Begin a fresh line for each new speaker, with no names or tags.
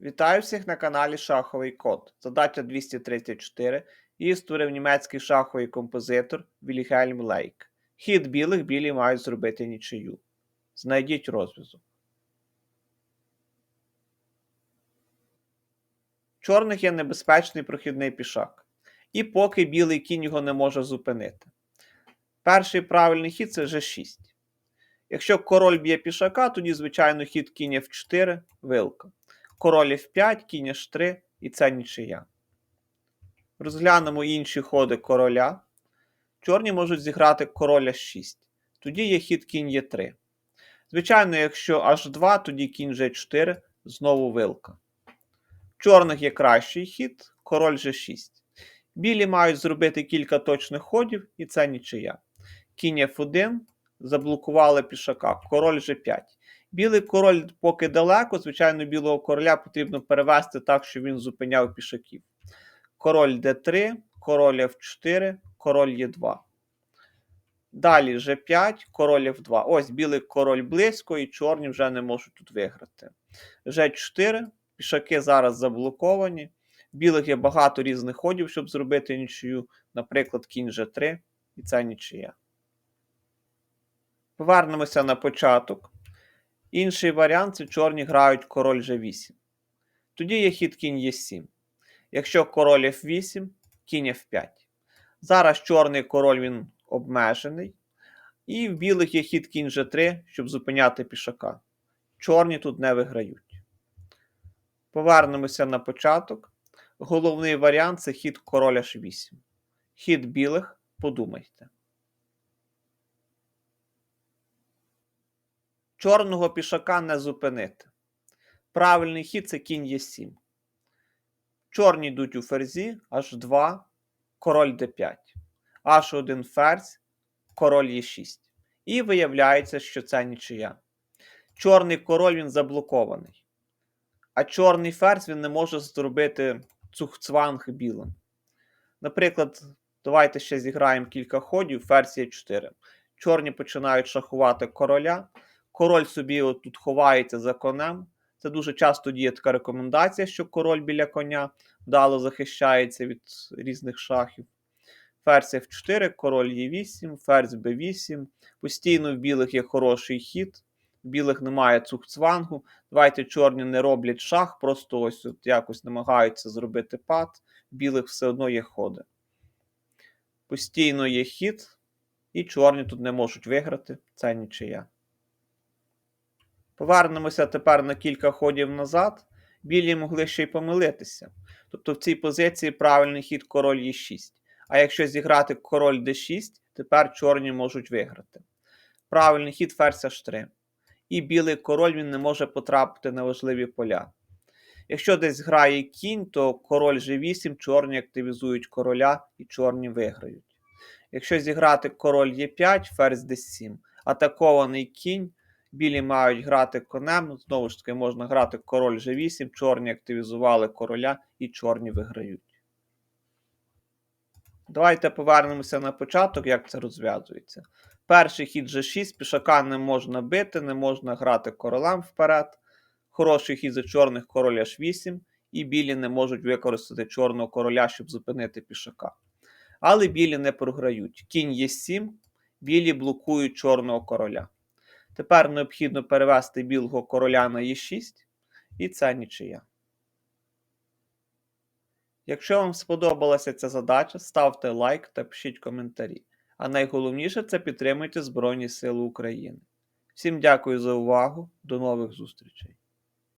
Вітаю всіх на каналі Шаховий Код. Задача 234. Її створив німецький шаховий композитор Вільгельм Лейк. Хід білих білі мають зробити нічию. Знайдіть розв'язок. Чорних є небезпечний прохідний пішак. І поки білий кінь його не може зупинити. Перший правильний хід це G6. Якщо король б'є пішака, тоді, звичайно, хід кінь F4, вилка. Король F5, кінь H3 і це нічия. Розглянемо інші ходи короля. Чорні можуть зіграти король H6. Тоді є хід кінь Е3. Звичайно, якщо H2, тоді кінь G4, знову вилка. Чорних є кращий хід, король G6. Білі мають зробити кілька точних ходів, і це нічия. Кінь F1, заблокували пішака, король G5. Білий король поки далеко, звичайно, білого короля потрібно перевести так, щоб він зупиняв пішаків. Король d3, король f4, король Е2. Далі G5, король F2. Ось білий король близько, і чорні вже не можуть тут виграти. G4, пішаки зараз заблоковані. Білих є багато різних ходів, щоб зробити нічию. Наприклад, кінь G3, і це нічия. Повернемося на початок. Інший варіант це чорні грають король G8. Тоді є хід кінь Е7. Якщо король F8, кінь F5. Зараз чорний король він обмежений. І в білих є хід кінь G3, щоб зупиняти пішака. Чорні тут не виграють. Повернемося на початок. Головний варіант це хід король H8. Хід білих, подумайте. Чорного пішака не зупинити. Правильний хід це кінь Е7. Чорні йдуть у ферзі, H2, король d5. H1 ферзь, король Е6. І виявляється, що це нічия. Чорний король він заблокований. А чорний ферзь він не може зробити цухцванг білим. Наприклад, давайте ще зіграємо кілька ходів, ферзь Е4. Чорні починають шахувати короля. Король собі тут ховається за конем. Це дуже часто діє така рекомендація, що король біля коня вдало захищається від різних шахів. Ферзь F4, король Е8, ферзь Б8. Постійно в білих є хороший хід. В білих немає цухцвангу. Давайте чорні не роблять шах, просто ось от якось намагаються зробити пад. В білих все одно є ходи. Постійно є хід, і чорні тут не можуть виграти. Це нічия. Повернемося тепер на кілька ходів назад. Білі могли ще й помилитися. Тобто в цій позиції правильний хід король Е6. А якщо зіграти король d6, тепер чорні можуть виграти. Правильний хід ферзь h3. І білий король він не може потрапити на важливі поля. Якщо десь грає кінь, то король g8, чорні активізують короля і чорні виграють. Якщо зіграти король Е5, ферзь d7, атакований кінь. Білі мають грати конем. Знову ж таки, можна грати король G8, чорні активізували короля і чорні виграють. Давайте повернемося на початок, як це розв'язується. Перший хід G6, пішака не можна бити, не можна грати королем вперед. Хороший хід за чорних король H8, і білі не можуть використати чорного короля, щоб зупинити пішака. Але білі не програють. Кінь Е7, білі блокують чорного короля. Тепер необхідно перевести білого короля на Е6, і це нічия. Якщо вам сподобалася ця задача, ставте лайк та пишіть коментарі. А найголовніше це підтримуйте Збройні Сили України. Всім дякую за увагу, до нових зустрічей!